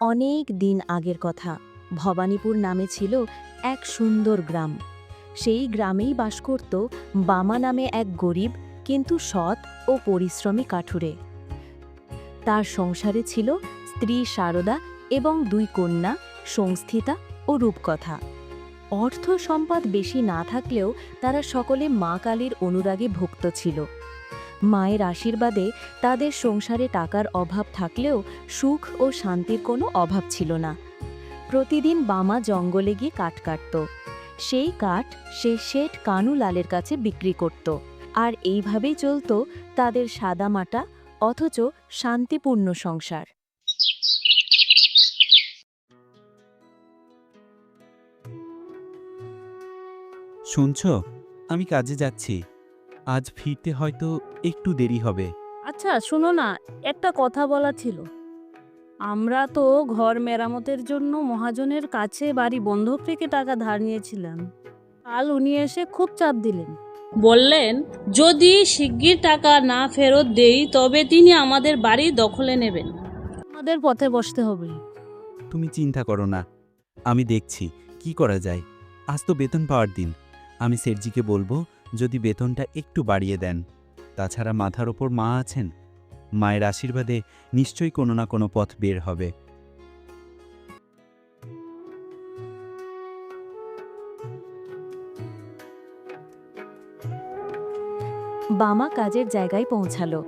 অনেক দিন আগের কথা। ভবানীপুর নামে ছিল এক সুন্দর গ্রাম। সেই গ্রামেই বাস করত বামা নামে এক গরিব, কিন্তু সৎ ও পরিশ্রমী কাঠুরে। তার সংসারে ছিল স্ত্রী শারদা এবং দুই কন্যা, সংস্থিতা ও রূপকথা। অর্থ সম্পদ বেশি না থাকলেও তারা সকলে মা কালীর অনুরাগে ভুক্ত ছিল। মায়ের আশীর্বাদে তাদের সংসারে টাকার অভাব থাকলেও সুখ ও শান্তির কোনো অভাব ছিল না। প্রতিদিন বামা জঙ্গলে গিয়ে কাঠ কাটত। সেই কাঠ সে শেঠ কানুলালের কাছে বিক্রি করত। আর এইভাবেই চলত তাদের সাদামাটা অথচ শান্তিপূর্ণ সংসার। শুনছ? আমি কাজে যাচ্ছি। আজ ফিরতে হয়তো একটু দেরি হবে। আচ্ছা শোনো না একটা কথা বলা ছিল। আমরা তো ঘর মেরামতের জন্য মহাজনের কাছে বাড়ি বন্ধক রেখে টাকা ধার নিয়েছিলাম। কাল উনি এসে খুব চাপ দিলেন। বললেন যদি শিগগির টাকা না ফেরত দেই তবে তিনি আমাদের বাড়ি দখলে নেবেন। আমাদের পথে বসতে হবে। তুমি চিন্তা করো না আমি দেখছি কি করা যায়। আজ তো বেতন পাওয়ার দিন। আমি সেরজিকে বলব যদি বেতনটা একটু বাড়িয়ে দেন। তাছাড়া মাথার ওপর মা আছেন মায়ের আশীর্বাদে নিশ্চয়ই কোনো না কোনো পথ বের হবে। বামা কাজের জায়গায় পৌঁছালো।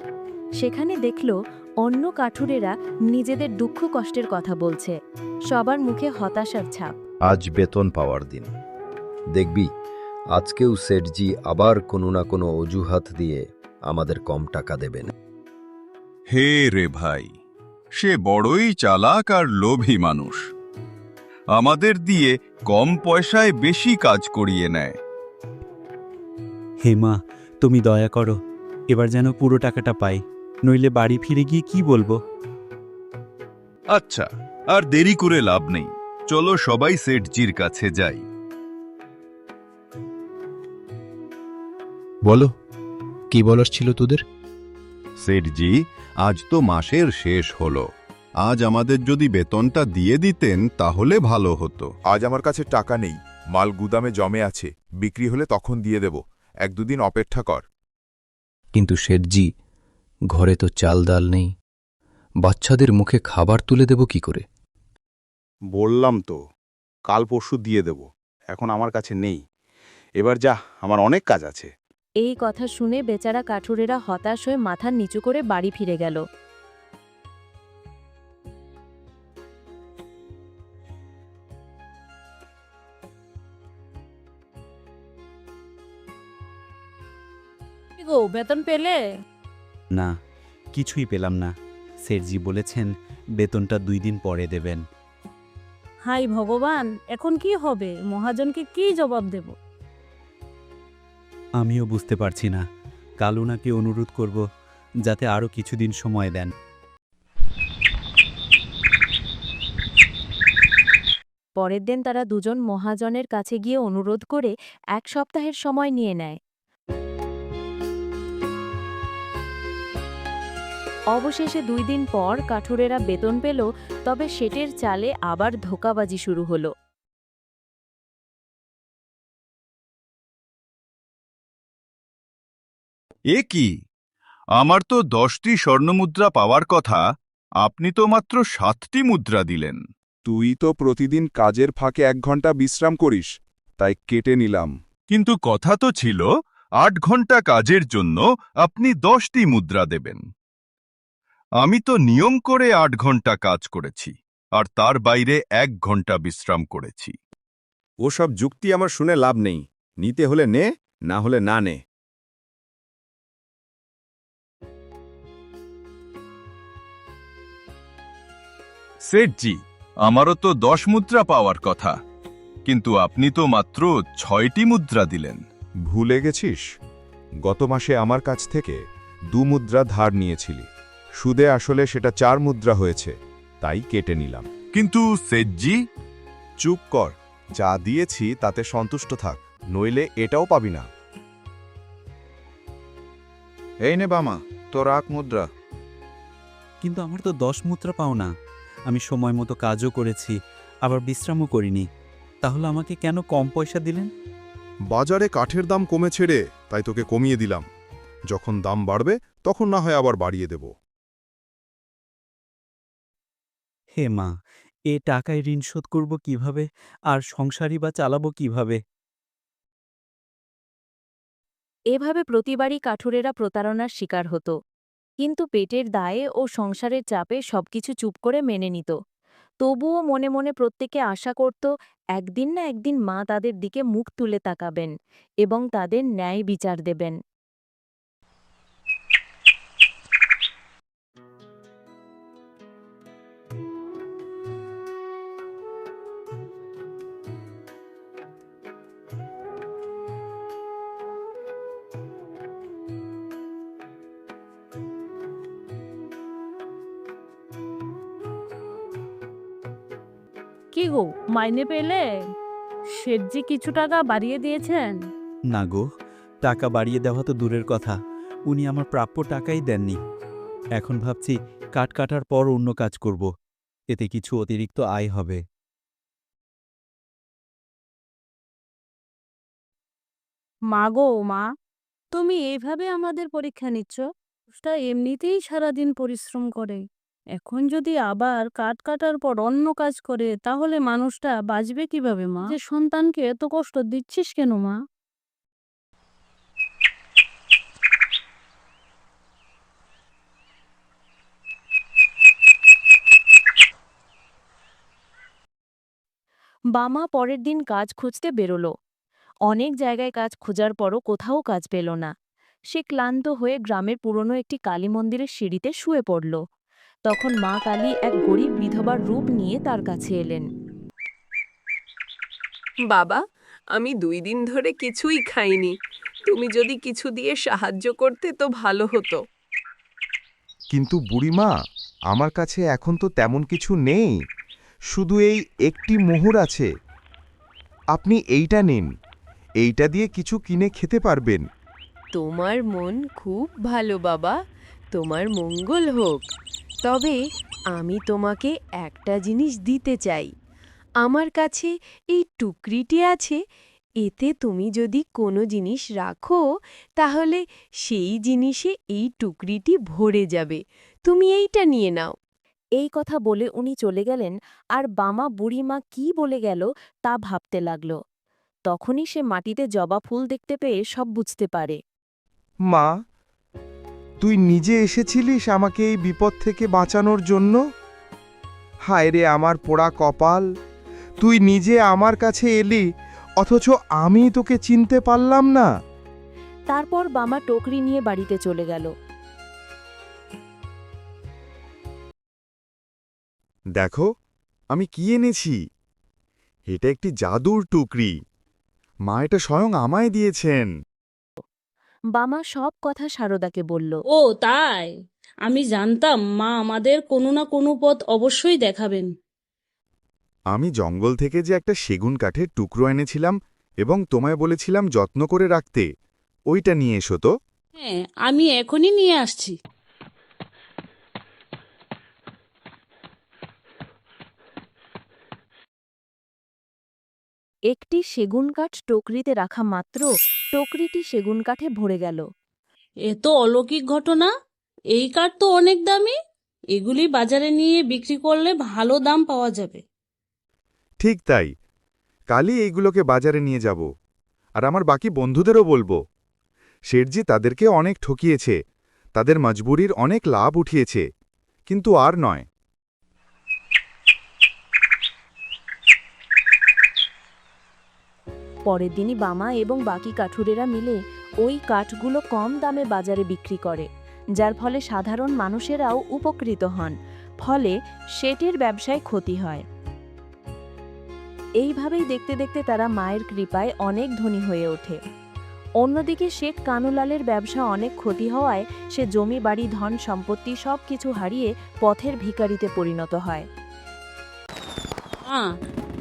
সেখানে দেখল অন্য কাঠুরেরা নিজেদের দুঃখ কষ্টের কথা বলছে। সবার মুখে হতাশার ছাপ। আজ বেতন পাওয়ার দিন। দেখবি আজকেও সেটজি আবার কোনো না কোনো অজুহাত দিয়ে আমাদের কম টাকা দেবেন। হে রে ভাই সে বড়ই চালাক আর লোভী মানুষ। আমাদের দিয়ে কম পয়সায় বেশি কাজ করিয়ে নেয়। হে মা তুমি দয়া করো এবার যেন পুরো টাকাটা পাই নইলে বাড়ি ফিরে গিয়ে কি বলব? আচ্ছা আর দেরি করে লাভ নেই। চলো সবাই সেটজির কাছে যাই। বলো কি বলার ছিল তোদের? সেটজি আজ তো মাসের শেষ হলো। আজ আমাদের যদি বেতনটা দিয়ে দিতেন তাহলে ভালো হতো। আজ আমার কাছে টাকা নেই মাল গুদামে জমে আছে বিক্রি হলে তখন দিয়ে দেব। এক দুদিন অপেক্ষা কর। কিন্তু শেঠজি ঘরে তো চাল ডাল নেই। বাচ্চাদের মুখে খাবার তুলে দেব কি করে? বললাম তো কাল পরশু দিয়ে দেব এখন আমার কাছে নেই। এবার যা আমার অনেক কাজ আছে। এই কথা শুনে বেচারা কাঠুরেরা হতাশ হয়ে মাথা নিচু করে বাড়ি ফিরে গেল। গো বেতন পেলে? না কিছুই পেলাম না। সেরজি বলেছেন বেতনটা দুই দিন পরে দেবেন। হাই ভগবান এখন কি হবে? মহাজনকে কি জবাব দেব? আমিও বুঝতে পারছি না। কাল ওনাকে অনুরোধ করব যাতে আরও কিছুদিন সময় দেন। পরের দিন তারা দুজন মহাজনের কাছে গিয়ে অনুরোধ করে এক সপ্তাহের সময় নিয়ে নেয়। অবশেষে দুই দিন পর কাঠুরেরা বেতন পেল, তবে সেটের চালে আবার ধোকাবাজি শুরু হলো। এ কি? আমার তো দশটি স্বর্ণমুদ্রা পাওয়ার কথা আপনি তো মাত্র সাতটি মুদ্রা দিলেন। তুই তো প্রতিদিন কাজের ফাঁকে এক ঘণ্টা বিশ্রাম করিস তাই কেটে নিলাম। কিন্তু কথা তো ছিল আট ঘণ্টা কাজের জন্য আপনি দশটি মুদ্রা দেবেন। আমি তো নিয়ম করে আট ঘণ্টা কাজ করেছি আর তার বাইরে এক ঘণ্টা বিশ্রাম করেছি। ওসব যুক্তি আমার শুনে লাভ নেই নিতে হলে নে না হলে না নে। সেটজি আমারও তো দশ মুদ্রা পাওয়ার কথা। কিন্তু আপনি তো মাত্র ছয়টি মুদ্রা দিলেন। ভুলে গেছিস? গত মাসে আমার কাছ থেকে দু মুদ্রা ধার নিয়েছিলি। সুদে আসলে সেটা চার মুদ্রা হয়েছে তাই কেটে নিলাম। কিন্তু সেটজি চুপ কর যা দিয়েছি তাতে সন্তুষ্ট থাক নইলে এটাও পাবি না। এই নে বামা তোর আক মুদ্রা। কিন্তু আমার তো দশ মুদ্রা পাও না। আমি সময় মতো কাজও করেছি আবার বিশ্রামও করিনি। তাহলে আমাকে কেন কম পয়সা দিলেন? বাজারে কাঠের দাম কমেছে রে তাই তোকে কমিয়ে দিলাম। যখন দাম বাড়বে তখন না হয় আবার বাড়িয়ে দেব। হে মা এ টাকায় ঋণ শোধ করব কীভাবে? আর সংসারই বা চালাবো কীভাবে? এভাবে প্রতিবারই কাঠুরেরা প্রতারণার শিকার হতো। কিন্তু পেটের দায়ে ও সংসারের চাপে সবকিছু চুপ করে মেনে নিত। তবুও মনে মনে প্রত্যেকে আশা করত, একদিন না একদিন মা তাদের দিকে মুখ তুলে তাকাবেন এবং তাদের ন্যায় বিচার দেবেন। কি গো? মাইনে পেলে? শেঠজি কিছু টাকা বাড়িয়ে দিয়েছেন। না গো টাকা বাড়িয়ে দেওয়া তো দূরের কথা। উনি আমার প্রাপ্য টাকাই দেননি। এখন ভাবছি কাট কাটার পর অন্য কাজ করব। এতে কিছু অতিরিক্ত আয় হবে। মা গো মা তুমি এইভাবে আমাদের পরীক্ষা নিচ্ছ? এমনিতেই সারাদিন পরিশ্রম করে। এখন যদি আবার কাঠ কাটার পর অন্য কাজ করে, তাহলে মানুষটা বাঁচবে কীভাবে, মা? যে সন্তানকে এত কষ্ট দিচ্ছিস কেন, মা? বামা পরের দিন কাজ খুঁজতে বেরোল। অনেক জায়গায় কাজ খোঁজার পরও কোথাও কাজ পেল না। সে ক্লান্ত হয়ে গ্রামের পুরনো একটি কালী মন্দিরের সিঁড়িতে শুয়ে পড়ল। তখন মা কালী এক গরিব বিধবার রূপ নিয়ে তার কাছে এলেন। বাবা আমি দুই দিন ধরে কিছুই খাইনি। তুমি যদি কিছু দিয়ে সাহায্য করতে তো ভালো হতো। কিন্তু বুড়িমা আমার কাছে এখন তো তেমন কিছু নেই। শুধু এই একটি মোহর আছে। আপনি এইটা নিন। এইটা দিয়ে কিছু কিনে খেতে পারবেন। তোমার মন খুব ভালো বাবা। তোমার মঙ্গল হোক। তবে আমি তোমাকে একটা জিনিস দিতে চাই। আমার কাছে এই টুকরিটি আছে এতে তুমি যদি কোনো জিনিস রাখো তাহলে সেই জিনিসে এই টুকরিটি ভরে যাবে। তুমি এইটা নিয়ে নাও। এই কথা বলে উনি চলে গেলেন আর বামা বুড়িমা কি বলে গেল তা ভাবতে লাগল। তখনই সে মাটিতে জবা ফুল দেখতে পেয়ে সব বুঝতে পারে। মা তুই নিজে এসেছিলিস আমাকে এই বিপদ থেকে বাঁচানোর জন্য? হায় রে আমার পোড়া কপাল তুই নিজে আমার কাছে এলি অথচ আমি তোকে চিনতে পারলাম না। তারপর বামা টোকরি নিয়ে বাড়িতে চলে গেল। দেখো আমি কি এনেছি? এটা একটি জাদুর টুকরি। মা এটা স্বয়ং আমায় দিয়েছেন। বামা সব কথা সারদাকে বলল ও তাই? আমি জানতাম মা আমাদের কোনো না কোনো পথ অবশ্যই দেখাবেন। আমি জঙ্গল থেকে যে একটা সেগুন কাঠের টুকরো এনেছিলাম এবং তোমায় বলেছিলাম যত্ন করে রাখতে ওইটা নিয়ে এসো তো। হ্যাঁ আমি এখনই নিয়ে আসছি। একটি সেগুন কাঠ টোকরিতে রাখা মাত্র টোকরিটি সেগুন কাঠে ভরে গেল। এ তো অলৌকিক ঘটনা। এই কাঠ তো অনেক দামি। এগুলি বাজারে নিয়ে বিক্রি করলে ভালো দাম পাওয়া যাবে। ঠিক তাই। কালই এইগুলোকে বাজারে নিয়ে যাব। আর আমার বাকি বন্ধুদেরও বলব। শেঠজি তাদেরকে অনেক ঠকিয়েছে। তাদের মজবুরির অনেক লাভ উঠিয়েছে। কিন্তু আর নয়। পরের দিনই বামা এবং বাকি কাঠুরেরা মিলে ওই কাঠগুলো কম দামে বাজারে বিক্রি করে, যার ফলে সাধারণ মানুষেরাও উপকৃত হন, ফলে শেটের ব্যবসায় ক্ষতি হয়। এইভাবেই দেখতে দেখতে তারা মায়ের কৃপায় অনেক ধনী হয়ে ওঠে। অন্যদিকে শেঠ কানুলালের ব্যবসা অনেক ক্ষতি হওয়ায় সে জমি, বাড়ি, ধন, সম্পত্তি সব কিছু হারিয়ে পথের ভিখারিতে পরিণত হয়।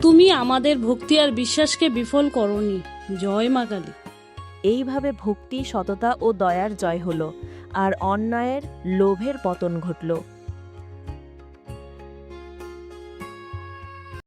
তুমি আমাদের ভক্তি আর বিশ্বাসকে বিফল করনি। জয় মা কালী। এইভাবে ভক্তি, সততা ও দয়ার জয় হলো, আর অন্যায়ের লোভের পতন ঘটল।